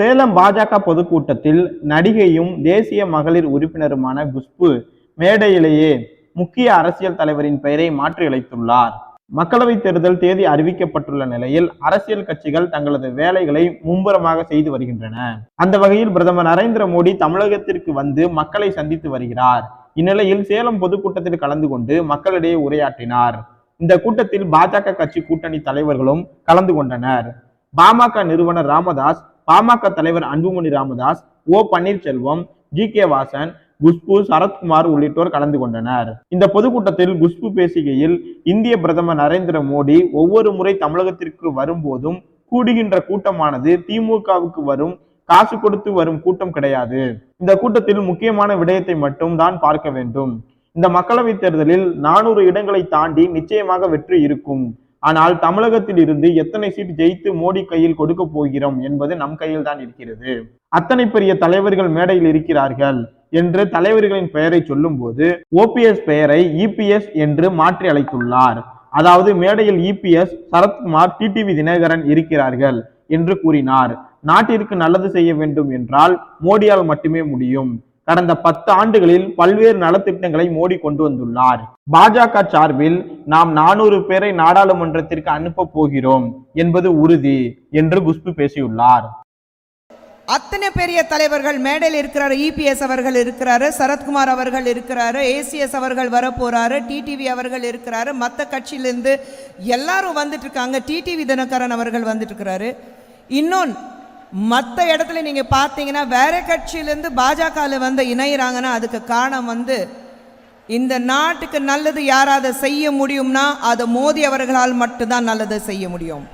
சேலம் பாஜக பொதுக்கூட்டத்தில் நடிகையும் தேசிய மகளிர் உறுப்பினருமான குஷ்பு மேடையிலேயே முக்கிய அரசியல் தலைவரின் பெயரை மாற்றி மக்களவை தேர்தல் தேதி அறிவிக்கப்பட்டுள்ள நிலையில் அரசியல் கட்சிகள் தங்களது வேலைகளை மும்புறமாக செய்து வருகின்றன. அந்த வகையில் பிரதமர் நரேந்திர மோடி தமிழகத்திற்கு வந்து மக்களை சந்தித்து வருகிறார். இந்நிலையில் சேலம் பொதுக்கூட்டத்தில் கலந்து கொண்டு மக்களிடையே உரையாற்றினார். இந்த கூட்டத்தில் பாஜக கட்சி கூட்டணி தலைவர்களும் கலந்து கொண்டனர். பாமக நிறுவனர் ராமதாஸ் பாமக தலைவர் Anbumani Ramadoss O Panneerselvam G K Vasan Khushbu Sarathkumar உள்ளிட்டோர் கலந்து கொண்டனர். இந்த பொதுக்கூட்டத்தில் குஷ்பு பேசுகையில் இந்திய பிரதமர் நரேந்திர மோடி ஒவ்வொரு முறை தமிழகத்திற்கு வரும்போதும் கூடுகின்ற கூட்டமானது திமுகவுக்கு வரும் காசு கொடுத்து வரும் கூட்டம் கிடையாது. இந்த கூட்டத்தில் முக்கியமான விடயத்தை மட்டும் தான் பார்க்க வேண்டும். இந்த மக்களவைத் தேர்தலில் நானூறு இடங்களை தாண்டி நிச்சயமாக வெற்றி இருக்கும். ஆனால் தமிழகத்தில் இருந்து எத்தனை சீட் ஜெயித்து மோடி கையில் கொடுக்க போகிறோம் என்பது நம் கையில் தான் இருக்கிறது. அத்தனை பெரிய தலைவர்கள் மேடையில் இருக்கிறார்கள் என்று தலைவர்களின் பெயரை சொல்லும்போது ஓபிஎஸ் பெயரை இபிஎஸ் என்று மாற்றி அழைத்துள்ளார். அதாவது மேடையில் இபிஎஸ் சரத்குமார் டிடிவி தினகரன் இருக்கிறார்கள் என்று கூறினார். நாட்டிற்கு நல்லது செய்ய வேண்டும் என்றால் மோடியால் மட்டுமே முடியும். கடந்த பத்து ஆண்டுகளில் பல்வேறு நலத்திட்டங்களை மோடி கொண்டு வந்துள்ளார். பாஜக சார்பில் நாம் நானூறு பேரை நாடாளுமன்றத்திற்கு அனுப்ப போகிறோம் என்பது உறுதி என்று குஷ்பு பேசியுள்ளார். அத்தனை பெரிய தலைவர்கள் மேடையில் இருக்கிறாரு இபிஎஸ் அவர்கள் இருக்கிறாரு சரத்குமார் அவர்கள் இருக்கிறாரு ஏசிஎஸ் அவர்கள் வரப்போறாரு டிடிவி அவர்கள் இருக்கிறாரு மற்ற கட்சியிலேருந்து எல்லாரும் வந்துட்டு இருக்காங்க. டிடிவி தினகரன் அவர்கள் வந்துட்டு இருக்கிறாரு. இன்னொன்று மற்ற இடத்துல நீங்கள் பார்த்தீங்கன்னா வேற கட்சியிலேருந்து பாஜகவில் வந்து இணையிறாங்கன்னா அதுக்கு காரணம் வந்து இந்த நாட்டுக்கு நல்லது யாராவது செய்ய முடியும்னா அதை மோடி அவர்களால் மட்டும்தான் நல்லது செய்ய முடியும்.